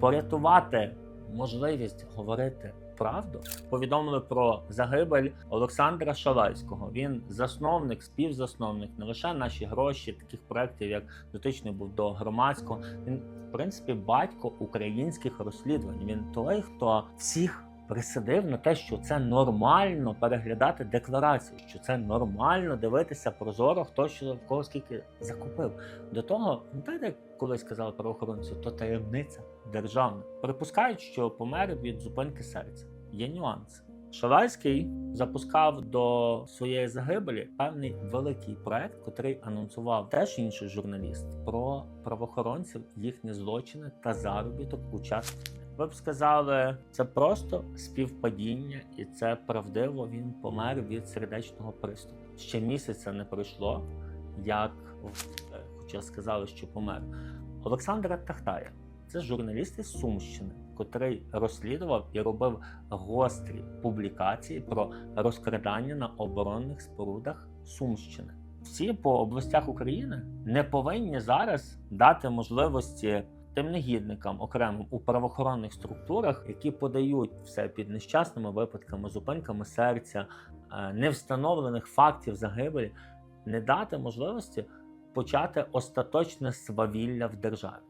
порятувати можливість говорити правду. Повідомили про загибель Олександра Шалайського. Він засновник, співзасновник не лише наші гроші, таких проєктів, як дотичний був до громадського. Він, в принципі, батько українських розслідувань. Він той, хто всіх. Присадив на те, що це нормально переглядати декларації, що це нормально дивитися прозоро, хто що в кого скільки закупив. До того, пам'ятаєте, як колись казали правоохоронці, то таємниця державна. Припускають, що помер від зупинки серця. Є нюанси. Шалайський запускав до своєї загибелі певний великий проект, котрий анонсував теж інший журналіст про правоохоронців, їхні злочини та заробіток учасників. Ви б сказали, це просто співпадіння, і це правдиво. Він помер від сердечного приступу. Ще місяця не пройшло, як е, хоча сказали, що помер. Олександра Тахтая це журналіст із Сумщини, котрий розслідував і робив гострі публікації про розкрадання на оборонних спорудах Сумщини. Всі по областях України не повинні зараз дати можливості тим негідникам окремим у правоохоронних структурах, які подають все під нещасними випадками, зупинками серця, е, невстановлених фактів загибелі, не дати можливості почати остаточне свавілля в державі.